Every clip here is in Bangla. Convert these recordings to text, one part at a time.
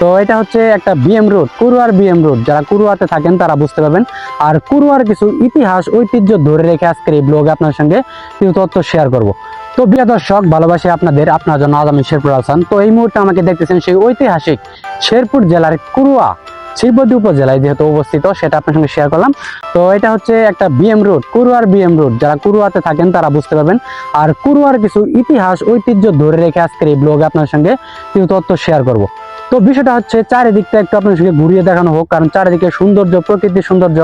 তো এটা হচ্ছে একটা বিএম রোড কুরুয়ার বিএম রোড যারা কুরুয়াতে থাকেন, তারা বুঝতে পারবেন। আর কুরুয়ার কিছু ইতিহাস, ঐতিহ্য ধরে রেখে আজকের এই ব্লগে আপনার সঙ্গে কিছু তথ্য শেয়ার করব। তো প্রিয় দর্শক, ভালোবাসি আপনাদের, আপনার জন্য আজ আমি শেরপুর হাসান তো এই মুহূর্তে আমাকে দেখতেছেন সেই ঐতিহাসিক শেরপুর জেলার কুরুয়া শিববতী উপজেলায় যেহেতু অবস্থিত, সেটা আপনার সঙ্গে শেয়ার করলাম। তো এটা হচ্ছে একটা বিএম রোড কুরুয়ার বিএম রোড যারা কুরুয়াতে থাকেন, তারা বুঝতে পারবেন। আর কুরুয়ার কিছু ইতিহাস, ঐতিহ্য ধরে রেখে আজকের এই ব্লগে আপনার সঙ্গে কিছু তথ্য শেয়ার করব। তো বিষয়টা হচ্ছে চারিদিকটা একটু আপনার সঙ্গে ঘুরিয়ে দেখানো হোক, কারণ চারিদিকে সৌন্দর্য, প্রকৃতির সৌন্দর্য,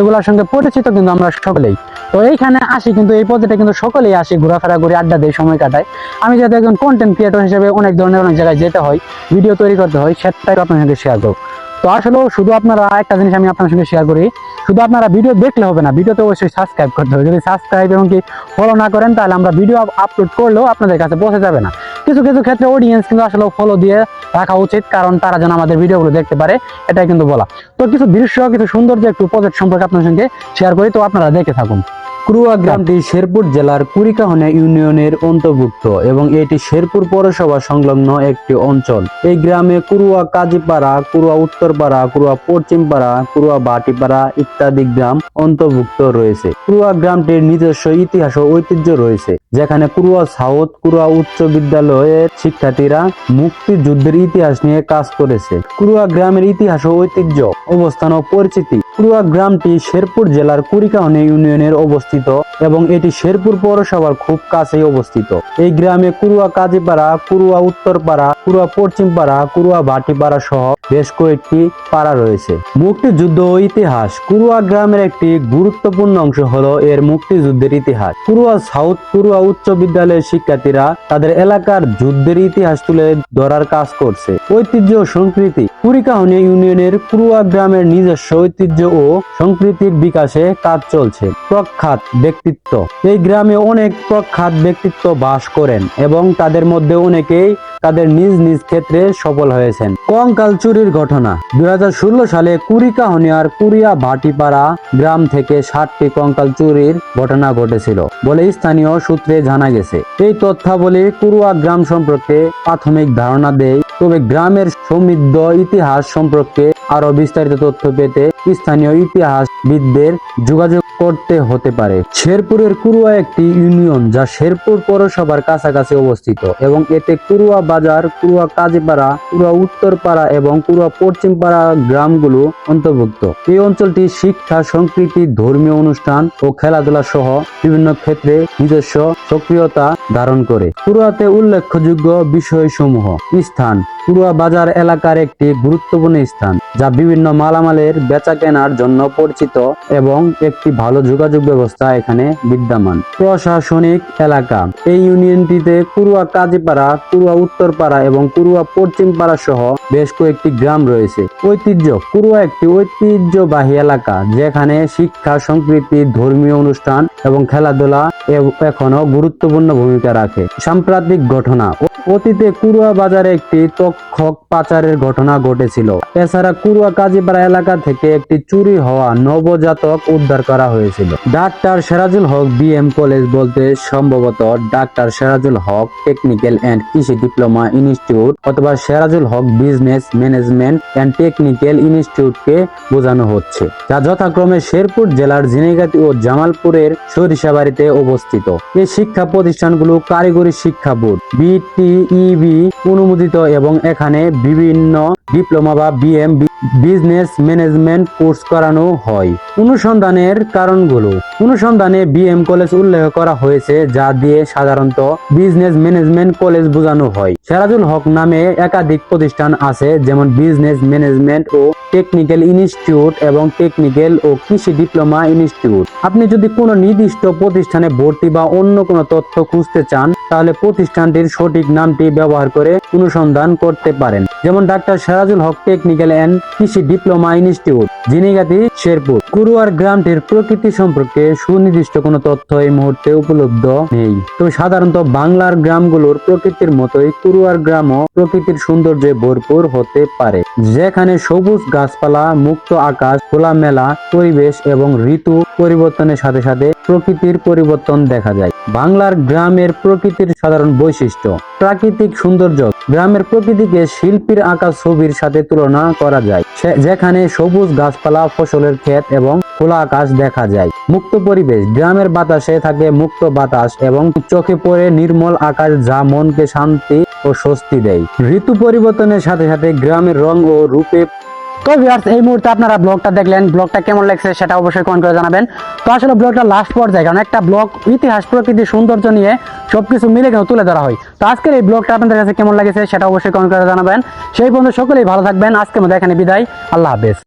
এগুলোর সঙ্গে পরিচিত কিন্তু আমরা সকলেই। তো এইখানে আসি কিন্তু, এই পদ্ধতিতে কিন্তু সকলেই আসি ঘোরাফেরা করি, আড্ডা দেয়, সময় কাটায়। আমি যেহেতু একজন কন্টেন্ট ক্রিয়েটর হিসেবে অনেক ধরনের অনেক জায়গায় যেতে হয় ভিডিও তৈরি করতে হয়, সেটাই আপনার সঙ্গে শেয়ার করব। তো আসলে শুধু আপনারা একটা জিনিস আমি আপনার সঙ্গে শেয়ার করি, শুধু আপনারা ভিডিও দেখলে হবে না ভিডিওতে অবশ্যই সাবস্ক্রাইব করতে হবে। যদি সাবস্ক্রাইব এবং কি ফলো না করেন, তাহলে আমরা ভিডিও আপলোড করলেও আপনাদের কাছে পৌঁছে যাবে না। কিছু কিছু ক্ষেত্রে অডিয়েন্স কিন্তু আসলে ফলো দিয়ে রাখা উচিত, কারণ তারা যেন আমাদের ভিডিওগুলো দেখতে পারে, এটাই কিন্তু বলা। তো কিছু দৃশ্য, কিছু সৌন্দর্য, একটু প্রজেক্ট সম্পর্কে আপনার সঙ্গে শেয়ার করি, তো আপনারা দেখে থাকুন। ক্রুয়া গ্রামটি শেরপুর জেলার কুড়িকাহনে ইউনিয়নের অন্তর্ভুক্ত এবং এটি শেরপুর পৌরসভা সংলগ্ন একটি অঞ্চল। এই গ্রামে কুরুয়া কাজীপাড়া, কুরুয়া উত্তরপাড়া, কুরুয়া পশ্চিমপাড়া, কুরুয়া বাটিপাড়া ইত্যাদি গ্রাম অন্তর্ভুক্ত রয়েছে। কুরুয়া গ্রামটির নিজস্ব ইতিহাস ও ঐতিহ্য রয়েছে, যেখানে কুরুয়া সাউথ, কুরুয়া উচ্চ বিদ্যালয়ের শিক্ষার্থীরা মুক্তিযুদ্ধের ইতিহাস নিয়ে কাজ করেছে। কুরুয়া গ্রামের ইতিহাস ও ঐতিহ্য, অবস্থান ও পরিচিতি কুরুয়া গ্রামটি শেরপুর জেলার কুড়িকাহনে ইউনিয়নের অবস্থিত এবং এটি শেরপুর পৌরসভার খুব কাছেই অবস্থিত। এই গ্রামে কুরুয়া কাজীপাড়া কুরুয়া উত্তরপাড়া কুরুয়া পশ্চিমপাড়া কুরুয়া ভাটিপাড়া সহ বেশ কয়েকটি পাড়া রয়েছে। মুক্তিযুদ্ধ ও ইতিহাস। কুরুয়া গ্রামের একটি গুরুত্বপূর্ণ অংশ হলো এর মুক্তিযুদ্ধের ইতিহাস। কুরুয়া সাউথ কুরুয়া উচ্চ বিদ্যালয়ের শিক্ষার্থীরা তাদের এলাকার যুদ্ধের ইতিহাস তুলে ধরার কাজ করছে। ঐতিহ্য সংস্কৃতি। কুড়িকাহনী ইউনিয়নের কুরুয়া গ্রামের নিজস্ব ঐতিহ্য ও সংস্কৃতির বিকাশে কাজ চলছে। প্রখ্যাত ব্যক্তিত্ব। এই গ্রামে অনেক প্রখ্যাত ব্যক্তিত্ব বাস করেন এবং তাদের মধ্যে অনেকেই তাদের নিজ নিজ ক্ষেত্রে সফল হয়েছেন। কঙ্কাল চুরির ঘটনা। দুই হাজার ষোলো সালে কুড়িকাহনিয়ার কুড়িয়া ভাটিপাড়া গ্রাম থেকে ষাটটি কঙ্কাল চুরির ঘটনা ঘটেছিল বলে স্থানীয় সূত্রে জানা গেছে। এই তথ্যাবলী কুরুয়া গ্রাম সম্পর্কে প্রাথমিক ধারণা দেয় তবে গ্রামের সমৃদ্ধ ইতিহাস সম্পর্কে আরও বিস্তারিত তথ্য পেতে স্থানীয় ইতিহাসবিদদের যোগাযোগ করতে হতে পারে। শেরপুরের কুরুয়া একটি ইউনিয়ন যা শেরপুর পৌরসভার কাছাকাছি অবস্থিত এবং এতে কুরুয়া বাজার, কুরুয়া কাজীপাড়া, কুরুয়া উত্তরপাড়া এবং কুরুয়া পশ্চিমপাড়া গ্রামগুলো অন্তর্ভুক্ত। এই অঞ্চলটি শিক্ষা, সংস্কৃতি, ধর্মীয় অনুষ্ঠান ও খেলাধুলা সহ বিভিন্ন ক্ষেত্রে নিজস্ব সক্রিয়তা ধারণ করে। কুরুয়াতে উল্লেখযোগ্য বিষয়সমূহ, স্থান কুরুয়া বাজার এলাকার একটি গুরুত্বপূর্ণ স্থান। যা বিভিন্ন মালামালের বেচা কেনার জন্য পরিচিত এবং একটি ভালো যোগাযোগ ব্যবস্থা এখানে বিদ্যমান। প্রশাসনিক এলাকা। এই ইউনিয়নটিতে কুরুয়া, কাজীপাড়া, কুরুয়া উত্তরপাড়া এবং কুরুয়া পশ্চিমপাড়া সহ বেশ কয়েকটি গ্রাম রয়েছে। ঐতিহ্য। কুরুয়া একটি ঐতিহ্যবাহী এলাকা যেখানে শিক্ষা, সংস্কৃতি, ধর্মীয় অনুষ্ঠান এবং খেলাধুলা এখনও গুরুত্বপূর্ণ ভূমিকা রাখে। সাম্প্রতিক ঘটনা। অতীতে কুরুয়া বাজারে একটি তক্ষক পাচারের ঘটনা ঘটেছিল। এছাড়া কুরুয়া কাজীপাড়া এলাকা থেকে একটি চুরি হওয়া নবজাতক উদ্ধার করা হয়েছিল। Doctor Serajul Haque BM college বলতে সম্ভবত doctor Serajul Haque technical and কৃষি ডিপ্লোমা ইনস্টিটিউট অথবা Serajul Haque business management and technical ইনস্টিটিউটকে বোঝানো হচ্ছে, যা যথাক্রমে শেরপুর জেলার ঝিনাইগাতি ও জামালপুরের সরিষাবাড়িতে অবস্থিত। এই শিক্ষা প্রতিষ্ঠানগুলো কারিগরি শিক্ষা বোর্ড, বিটিইবি অনুমোদিত এবং এখানে বিভিন্ন ডিপ্লোমা বা বিএম বিজনেস ম্যানেজমেন্ট কোর্স করানো হয়। অনুসন্ধানের কারণগুলো। অনুসন্ধানে বিএম কলেজ উল্লেখ করা হয়েছে, যা দিয়ে সাধারণত বিজনেস ম্যানেজমেন্ট কলেজ বোঝানো হয়। সেরাজুল হক নামে একাধিক প্রতিষ্ঠান আছে, যেমন বিজনেস ম্যানেজমেন্ট ও টেকনিক্যাল ইনস্টিটিউট এবং টেকনিক্যাল ও কৃষি ডিপ্লোমা ইনস্টিটিউট। আপনি যদি কোনো নির্দিষ্ট প্রতিষ্ঠানে ভর্তি বা অন্য কোনো তথ্য খুঁজতে চান তাহলে প্রতিষ্ঠানটির সঠিক নামটি ব্যবহার করে অনুসন্ধান করতে পারেন। যেমন doctor Serajul Haque technical and কৃষি ডিপ্লোমা ইনস্টিটিউট, জিনিগাতি শেরপুর। কুরুয়ার গ্রামটির প্রকৃতি সম্পর্কে সুনির্দিষ্ট কোনো তথ্য এই মুহূর্তে উপলব্ধ নেই। তবে সাধারণত বাংলার গ্রামগুলোর প্রকৃতির মতোই কুরুয়ার গ্রামও প্রকৃতির সৌন্দর্যে ভরপুর হতে পারে। যেখানে সবুজ গাছপালা, মুক্ত আকাশ, খোলামেলা পরিবেশ এবং ঋতু পরিবর্তনের সাথে সাথে প্রকৃতির পরিবর্তন দেখা যায়। বাংলার গ্রামের প্রকৃতির সাধারণ বৈশিষ্ট্য, প্রাকৃতিক সৌন্দর্য। গ্রামের প্রকৃতিকে শিল্পীর আঁকা ছবির সাথে তুলনা করা যায়। যেখানে সবুজ গাছপালা, ফসলের ক্ষেত এবং খোলা আকাশ দেখা যায়। মুক্ত পরিবেশ, গ্রামের বাতাসে থাকে মুক্ত বাতাস এবং চোখে পড়ে নির্মল আকাশ যা মনকে শান্তি ও স্বস্তি দেয়। ঋতু পরিবর্তনের সাথে সাথে গ্রামের রং ও রূপে তো ভিউয়ার্স এই মুহূর্তে আপনারা ব্লগটা দেখলেন ব্লগটা কেমন লাগছে সেটা অবশ্যই কমেন্ট করে জানাবেন। তো আসলে ব্লগটা লাস্ট পর্যায়ে, কারণ একটা ব্লগ ইতিহাস প্রকৃতি সৌন্দর্য নিয়ে সবকিছু মিলে কেন তুলে ধরা হয়। তো আজকের এই ব্লগটা আপনাদের কাছে কেমন লাগেছে সেটা অবশ্যই কমেন্ট করে জানাবেন। সেই পর্যন্ত সকলেই ভালো থাকবেন, আজকের মধ্যে এখানে বিদায়, আল্লাহ হাফেজ।